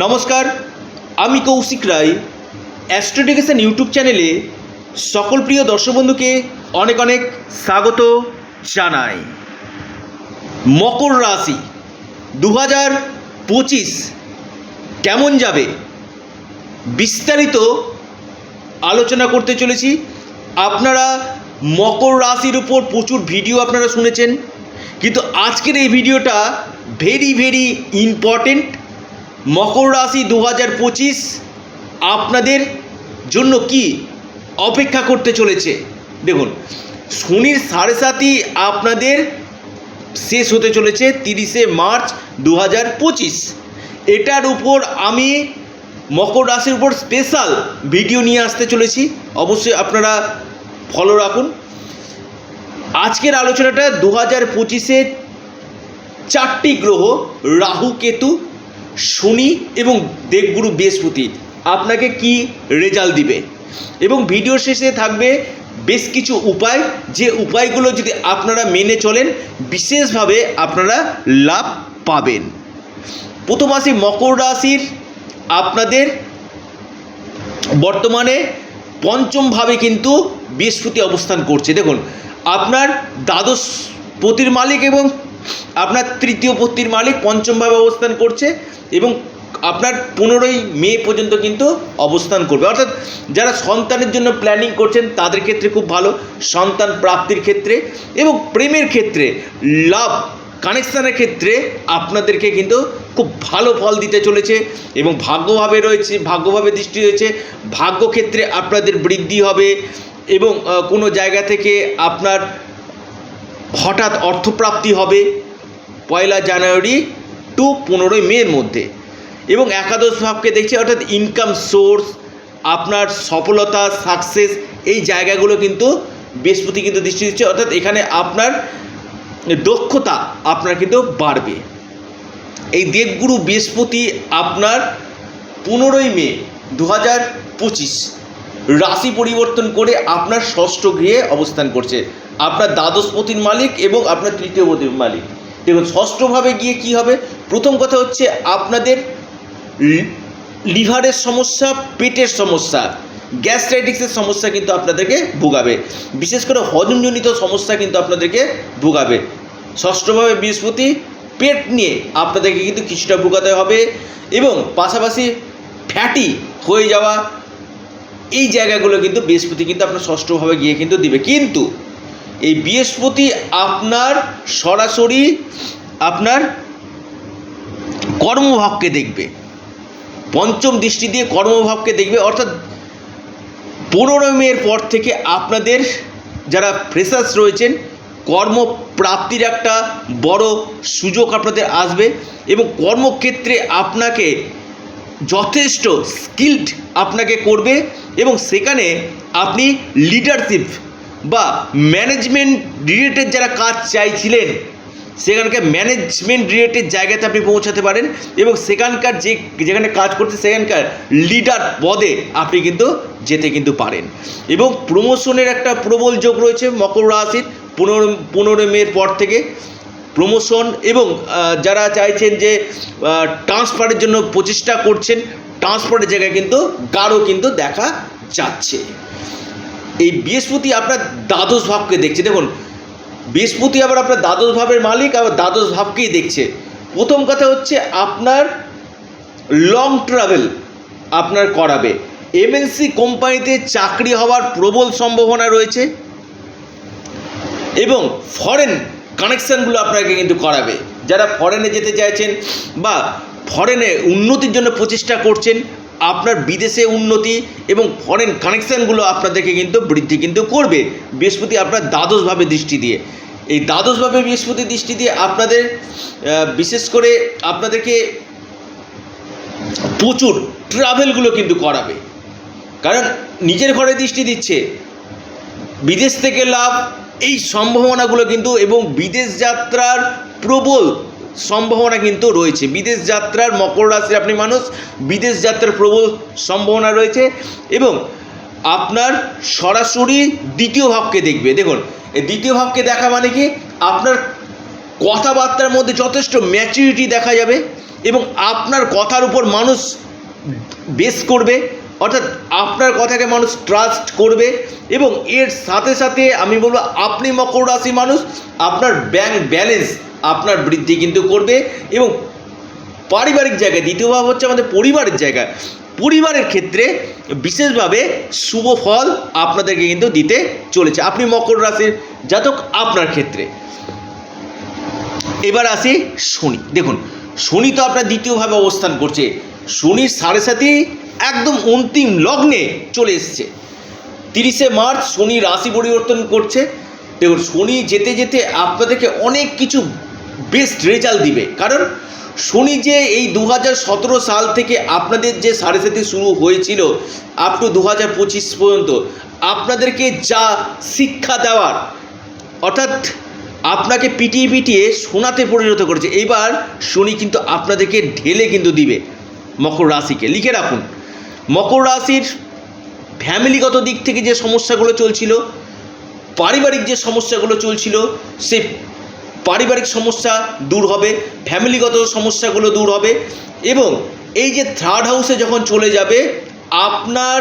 নমস্কার, আমি কৌশিক রায়। অ্যাস্ট্রোডিকেশন ইউটিউব চ্যানেলে সকল প্রিয় দর্শক বন্ধুকে অনেক অনেক স্বাগত জানাই। মকর রাশি দু হাজার পঁচিশ কেমন যাবে? বিস্তারিত আলোচনা করতে চলেছি। আপনারা মকর রাশির উপর প্রচুর ভিডিও আপনারা শুনেছেন। কিন্তু আজকের এই ভিডিওটা ভেরি ভেরি ইম্পর্টেন্ট মকর রাশি দু হাজার পঁচিশ আপনাদের জন্য কি অপেক্ষা করতে চলেছে? দেখুন, শনির সাড়ে সাতই আপনাদের শেষ হতে চলেছে তিরিশে মার্চ দু হাজার পঁচিশ। এটার উপর আমি মকর রাশির উপর স্পেশাল ভিডিও নিয়ে আসতে চলেছি। অবশ্যই আপনারা ফলো রাখুন। আজকের আলোচনাটা দু হাজার পঁচিশে চারটি গ্রহ রাহু, কেতু শনি এবং দেবগুরু বৃহস্পতি আপনাকে কি রেজাল্ট দিবে? এবং ভিডিও শেষে থাকবে বেশ কিছু উপায়, যে উপায়গুলো যদি আপনারা মেনে চলেন, বিশেষভাবে আপনারা লাভ পাবেন। প্রথম আসি মকর রাশির আপনাদের বর্তমানে পঞ্চমভাবে কিন্তু বৃহস্পতি অবস্থান করছে। দেখুন, আপনার দ্বাদশ পতির মালিক এবং আপনার তৃতীয় পতির মালিক পঞ্চমভাবে অবস্থান করছে এবং আপনার পনেরোই মে পর্যন্ত কিন্তু অবস্থান করবে। অর্থাৎ যারা সন্তানের জন্য প্ল্যানিং করছেন, তাদের ক্ষেত্রে খুব ভালো। সন্তান প্রাপ্তির ক্ষেত্রে এবং প্রেমের ক্ষেত্রে লাভ কানেকশানের ক্ষেত্রে আপনাদেরকে কিন্তু খুব ভালো ফল দিতে চলেছে এবং ভাগ্যভাবে রয়েছে, ভাগ্যভাবে দৃষ্টি রয়েছে। ভাগ্যক্ষেত্রে আপনাদের বৃদ্ধি হবে এবং কোনো জায়গা থেকে আপনার হঠাৎ অর্থপ্রাপ্তি হবে পয়লা জানুয়ারি টু পনেরোই মের মধ্যে। এবং একাদশ ভাবকে দেখছি, অর্থাৎ ইনকাম সোর্স আপনার সফলতা সাকসেস এই জায়গাগুলো কিন্তু বৃহস্পতি কিন্তু দৃষ্টি দিচ্ছে, অর্থাৎ এখানে আপনার দক্ষতা আপনার কিন্তু বাড়বে। এই দেবগুরু বৃহস্পতি আপনার পনেরোই মে দু হাজার পঁচিশ, রাশি পরিবর্তন করে আপনার ষষ্ঠ গৃহে অবস্থান করছে। আপনার দ্বাদশপতির মালিক এবং আপনার তৃতীয় পতির মালিক। দেখুন, ষষ্ঠভাবে গিয়ে কি হবে? প্রথম কথা হচ্ছে আপনাদের লিভারের সমস্যা, পেটের সমস্যা গ্যাস্ট্রাইটিক্সের সমস্যা কিন্তু আপনাদেরকে ভোগাবে। বিশেষ করে হজমজনিত সমস্যা কিন্তু আপনাদেরকে ভোগাবে। ষষ্ঠভাবে বৃহস্পতি, পেট নিয়ে আপনাদেরকে কিন্তু কিছুটা ভোগাতে হবে এবং পাশাপাশি ফ্যাটি হয়ে যাওয়া, এই জায়গাগুলো কিন্তু বৃহস্পতি কিন্তু আপনার ষষ্ঠভাবে গিয়ে কিন্তু দিবে। কিন্তু এই বৃহস্পতি আপনার সরাসরি আপনার কর্মভাবকে দেখবে। পঞ্চম দৃষ্টি দিয়ে কর্মভাবকে দেখবে, অর্থাৎ পনেরো মের পর থেকে আপনাদের যারা ফ্রেশার্স রয়েছেন, কর্মপ্রাপ্তির একটা বড় সুযোগ আপনাদের আসবে এবং কর্মক্ষেত্রে আপনাকে যথেষ্ট স্কিল্ড আপনাকে করবে এবং সেখানে আপনি লিডারশিপ বা ম্যানেজমেন্ট রিলেটেড যারা কাজ চাইছিলেন, সেখানকার ম্যানেজমেন্ট রিলেটেড জায়গাতে আপনি পৌঁছাতে পারেন এবং সেখানকার যে, যেখানে কাজ করতে সেখানকার লিডার পদে আপনি কিন্তু যেতে কিন্তু পারেন। এবং প্রমোশনের একটা প্রবল যোগ রয়েছে মকর রাশির পনেরো পনেরো মের পর থেকে। প্রমোশন এবং যারা চাইছেন যে ট্রান্সফারের জন্য প্রচেষ্টা করছেন ট্রান্সফারের জায়গায় কিন্তু গাঢ় কিন্তু দেখা যাচ্ছে। এই বৃহস্পতি আপনার দ্বাদশ ভাবকে দেখছে। দেখুন, বৃহস্পতি আবার আপনার দ্বাদশ ভাবের মালিক, আবার দ্বাদশ ভাবকেই দেখছে। প্রথম কথা হচ্ছে আপনার লং ট্রাভেল আপনার করাবে। এমএনসি কোম্পানিতে চাকরি হওয়ার প্রবল সম্ভাবনা রয়েছে এবং ফরেন কানেকশানগুলো আপনাকে কিন্তু করাবে। যারা ফরেনে যেতে চাইছেন বা ফরেনে উন্নতির জন্য প্রচেষ্টা করছেন আপনার বিদেশে উন্নতি এবং ফরেন কানেকশানগুলো আপনাদেরকে কিন্তু বৃদ্ধি কিন্তু করবে। বৃহস্পতি আপনার দ্বাদশভাবে দৃষ্টি দিয়ে। এই দ্বাদশভাবে বৃহস্পতি দৃষ্টি দিয়ে আপনাদের বিশেষ করে আপনাদেরকে প্রচুর ট্রাভেলগুলো কিন্তু করাবে। কারণ নিজের ঘরে দৃষ্টি দিচ্ছে। বিদেশ থেকে লাভ, এই সম্ভাবনাগুলো কিন্তু এবং বিদেশ যাত্রার প্রবল সম্ভাবনা কিন্তু রয়েছে। বিদেশ যাত্রার মকর রাশির আপনি মানুষ, বিদেশ যাত্রার প্রবল সম্ভাবনা রয়েছে এবং আপনার সরাসরি দ্বিতীয় ভাবকে দেখবে। দেখুন দ্বিতীয় ভাবকে দেখা মানে কি? আপনার কথাবার্তার মধ্যে যথেষ্ট ম্যাচুরিটি দেখা যাবে এবং আপনার কথার উপর মানুষ বেস করবে, অর্থাৎ আপনার কথাকে মানুষ ট্রাস্ট করবে এবং এর সাথে সাথে আমি বলব, আপনি মকর রাশি মানুষ, আপনার ব্যাংক ব্যালেন্স আপনার বৃদ্ধি কিন্তু করবে এবং পারিবারিক জায়গায়, দ্বিতীয় ভাব হচ্ছে আমাদের পরিবারের জায়গা পরিবারের ক্ষেত্রে বিশেষভাবে শুভ ফল আপনাদেরকে কিন্তু দিতে চলেছে। আপনি মকর রাশির জাতক, আপনার ক্ষেত্রে। এবার আসি শনি। দেখুন, শনি তো আপনার দ্বিতীয়ভাবে অবস্থান করছে। শনির সাড়ে সাথে একদম অন্তিম লগ্নে চলে এসছে। তিরিশে মার্চ শনি রাশি পরিবর্তন করছে। দেখুন, শনি যেতে যেতে আপনাদেরকে অনেক কিছু বেস্ট রেজাল্ট দিবে। কারণ শনি যে এই দু সাল থেকে আপনাদের যে সাড়ে সাথে শুরু হয়েছিল আপ টু দু হাজার পঁচিশ পর্যন্ত, আপনাদেরকে যা শিক্ষা দেওয়ার, অর্থাৎ আপনাকে পিটিয়ে পিটিয়ে সোনাতে পরিণত করেছে এইবার শনি কিন্তু আপনাদেরকে ঢেলে কিন্তু দিবে মকর রাশিকে। লিখে রাখুন, মকর রাশির ফ্যামিলিগত দিক থেকে যে সমস্যাগুলো চলছিল, পারিবারিক যে সমস্যাগুলো চলছিল, সে পারিবারিক সমস্যা দূর হবে, ফ্যামিলিগত সমস্যাগুলো দূর হবে এবং এই যে থার্ড হাউসে যখন চলে যাবে, আপনার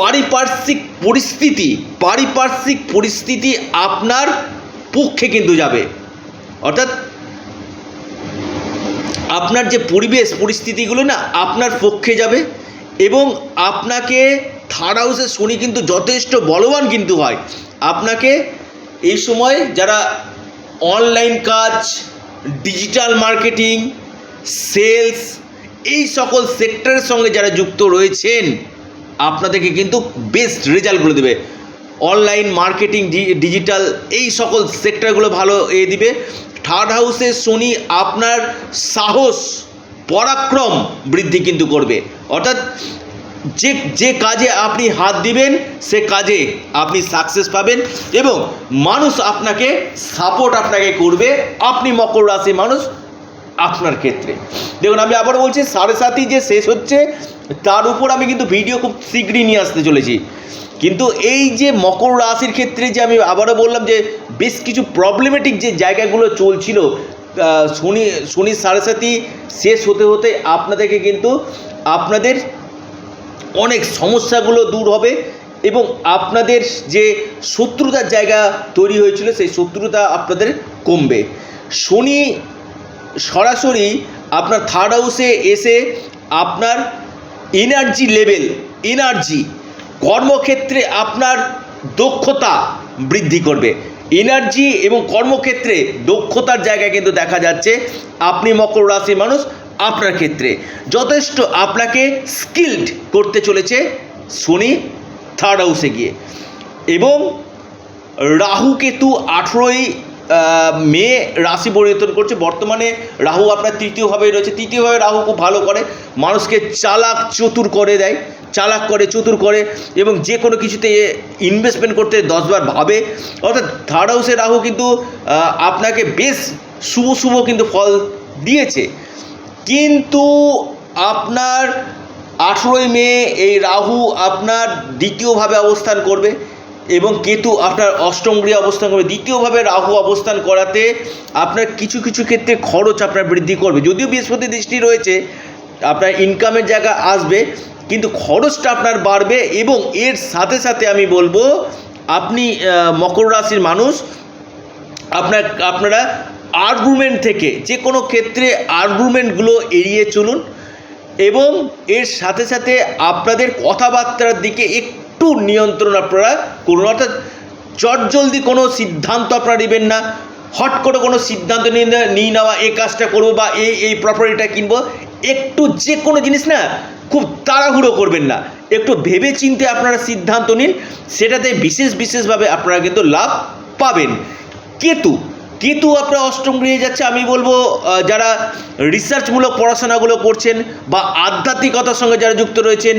পারিপার্শ্বিক পরিস্থিতি পারিপার্শ্বিক পরিস্থিতি আপনার পক্ষে কিন্তু যাবে। অর্থাৎ আপনার যে পরিবেশ পরিস্থিতিগুলো না, আপনার পক্ষে যাবে এবং আপনাকে থার্ড হাউসে শনি কিন্তু যথেষ্ট বলবান কিন্তু হয়। আপনাকে এই সময় যারা অনলাইন কাজ, ডিজিটাল মার্কেটিং, সেলস, এই সকল সেক্টরের সঙ্গে যারা যুক্ত রয়েছেন, আপনাদেরকে কিন্তু বেস্ট রেজাল্টগুলো দেবে। অনলাইন মার্কেটিং ডিজিটাল, এই সকল সেক্টরগুলো ভালো এ দিবে। থার্ড হাউসে শনি আপনার সাহস, পরাক্রম বৃদ্ধি কিন্তু করবে। অর্থাৎ যে যে কাজে আপনি হাত দিবেন, সে কাজে আপনি সাকসেস পাবেন এবং মানুষ আপনাকে সাপোর্ট আপনাকে করবে। আপনি মকর রাশি মানুষ আপনার ক্ষেত্রে। দেখুন, আমি আবার বলছি, সাড়ে সাতই যে শেষ হচ্ছে, তার উপর আমি কিন্তু ভিডিও খুব শীঘ্রই নিয়ে আসতে চলেছি। কিন্তু এই যে মকর রাশির ক্ষেত্রে যে আমি আবারও বললাম যে, বেশ কিছু প্রবলেমেটিক যে জায়গাগুলো চলছিল শনি, শনির সাড়ে সাতই শেষ হতে হতে আপনাদেরকে কিন্তু আপনাদের অনেক সমস্যাগুলো দূর হবে এবং আপনাদের যে শত্রুতার জায়গা তৈরি হয়েছিল, সেই শত্রুতা আপনাদের কমবে। শনি সরাসরি আপনার থার্ড হাউসে এসে আপনার এনার্জি লেভেল এনার্জি কর্মক্ষেত্রে আপনার দক্ষতা বৃদ্ধি করবে। এনার্জি এবং কর্মক্ষেত্রে দক্ষতার জায়গা কিন্তু দেখা যাচ্ছে। আপনি মকর রাশির মানুষ আপনার ক্ষেত্রে। যথেষ্ট আপনাকে স্কিল্ড করতে চলেছে শনি থার্ড হাউসে গিয়ে। এবং রাহু কেতু আঠেরোই মে রাশি পরিবর্তন করছে। বর্তমানে রাহু আপনার তৃতীয়ভাবে রয়েছে। তৃতীয়ভাবে রাহু খুব ভালো করে। মানুষকে চালাক চতুর করে দেয়। চালাক করে, চতুর করে এবং যে কোনো কিছুতে ইনভেস্টমেন্ট করতে দশবার ভাবে। অর্থাৎ থার্ড হাউসে রাহু কিন্তু আপনাকে বেশ শুভ শুভ কিন্তু ফল দিয়েছে। কিন্তু আপনার আঠেরোই মে এই রাহু আপনার দ্বিতীয়ভাবে অবস্থান করবে এবং কেতু আপনার অষ্টম গৃহে অবস্থান করবে। দ্বিতীয়ভাবে রাহু অবস্থান করাতে আপনার কিছু কিছু ক্ষেত্রে খরচ আপনার বৃদ্ধি করবে। যদিও বৃহস্পতি দৃষ্টি রয়েছে, আপনার ইনকামের জায়গা আসবে, কিন্তু খরচটা আপনার বাড়বে এবং এর সাথে সাথে আমি বলব, আপনি মকর রাশির মানুষ, আপনার, আপনারা আর্গুমেন্ট থেকে যে কোনো ক্ষেত্রে আর্গুমেন্টগুলো এড়িয়ে চলুন এবং এর সাথে সাথে আপনাদের কথাবার্তার দিকে একটু নিয়ন্ত্রণ আপনারা করুন। অর্থাৎ চটজলদি কোনো সিদ্ধান্ত আপনারা নেবেন না। হট করে কোনো সিদ্ধান্ত নিয়ে নেওয়া এই কাজটা করব বা এই এই প্রপার্টিটা কিনবো। একটু যে কোনো জিনিস না খুব তাড়াহুড়ো করবেন না। একটু ভেবে চিন্তে আপনারা সিদ্ধান্ত নিন। সেটাতে বিশেষ বিশেষভাবে আপনারা কিন্তু লাভ পাবেন। কেতু কেতু আপনার অষ্টম গৃহে যাচ্ছে, আমি বলব যারা রিসার্চমূলক পড়াশোনাগুলো করছেন বা আধ্যাত্মিকতার সঙ্গে যারা যুক্ত রয়েছেন,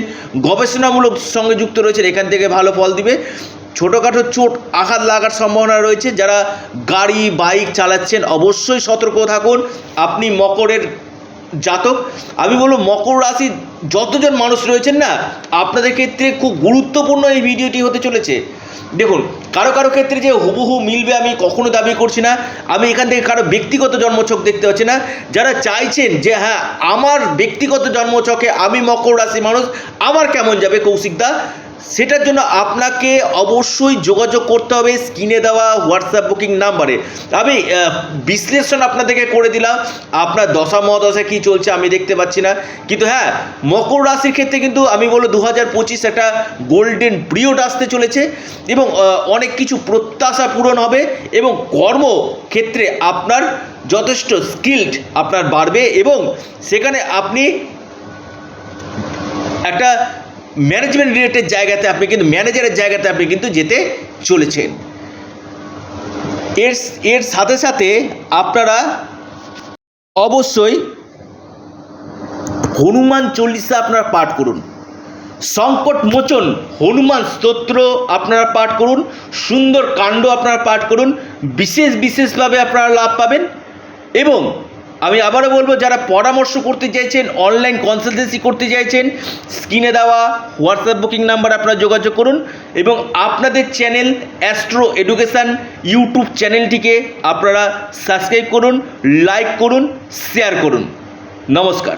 গবেষণামূলক সঙ্গে যুক্ত রয়েছেন, এখান থেকে ভালো ফল দিবে। ছোটোখাটো চোট আঘাত লাগার সম্ভাবনা রয়েছে, যারা গাড়ি, বাইক চালাচ্ছেন, অবশ্যই সতর্ক থাকুন। আপনি মকরের জাতক। আমি বলব, মকর রাশি যতজন মানুষ রয়েছেন না, আপনাদের ক্ষেত্রে খুব গুরুত্বপূর্ণ এই ভিডিওটি হতে চলেছে। দেখুন, কারও কারও ক্ষেত্রে যে হুবহু মিলবে আমি কখনো দাবি করছি না। আমি এখান থেকে কারও ব্যক্তিগত জন্মছক দেখতে পাচ্ছি না। যারা চাইছেন যে হ্যাঁ আমার ব্যক্তিগত জন্মছকে আমি মকর রাশি মানুষ, আমার কেমন যাবে কৌশিকদা সেটার জন্য আপনাকে অবশ্যই যোগাযোগ করতে হবে স্ক্রিনে দেওয়া হোয়াটসঅ্যাপ বুকিং নাম্বারে। আমি বিশ্লেষণ আপনাদেরকে করে দিলাম। আপনার দশা মহাদশা কী চলছে আমি দেখতে পাচ্ছি না। কিন্তু হ্যাঁ মকর রাশির ক্ষেত্রে কিন্তু আমি বলব দু হাজার পঁচিশ একটা গোল্ডেন পিরিয়ড আসতে চলেছে এবং অনেক কিছু প্রত্যাশা পূরণ হবে এবং কর্মক্ষেত্রে আপনার যথেষ্ট স্কিল্ড আপনার বাড়বে এবং সেখানে আপনি একটা ম্যানেজমেন্ট রিলেটেড জায়গাতে আপনি কিন্তু ম্যানেজারের জায়গাতে আপনি কিন্তু যেতে চলেছেন। এর এর সাথে সাথে আপনারা অবশ্যই হনুমান চল্লিশা আপনারা পাঠ করুন। সংকট মোচন, হনুমান স্তোত্র আপনারা পাঠ করুন। সুন্দর কাণ্ড আপনারা পাঠ করুন। বিশেষ, বিশেষভাবে আপনারা লাভ পাবেন। এবং আমি আবারও বলব, যারা পরামর্শ করতে চাইছেন অনলাইন কনসালটেন্সি করতে চাইছেন স্ক্রিনে দেওয়া হোয়াটসঅ্যাপ বুকিং নাম্বার আপনারা যোগাযোগ করুন এবং আপনাদের চ্যানেল অ্যাস্ট্রো এডুকেশান ইউটিউব চ্যানেলটিকে আপনারা সাবস্ক্রাইব করুন লাইক করুন শেয়ার করুন। নমস্কার।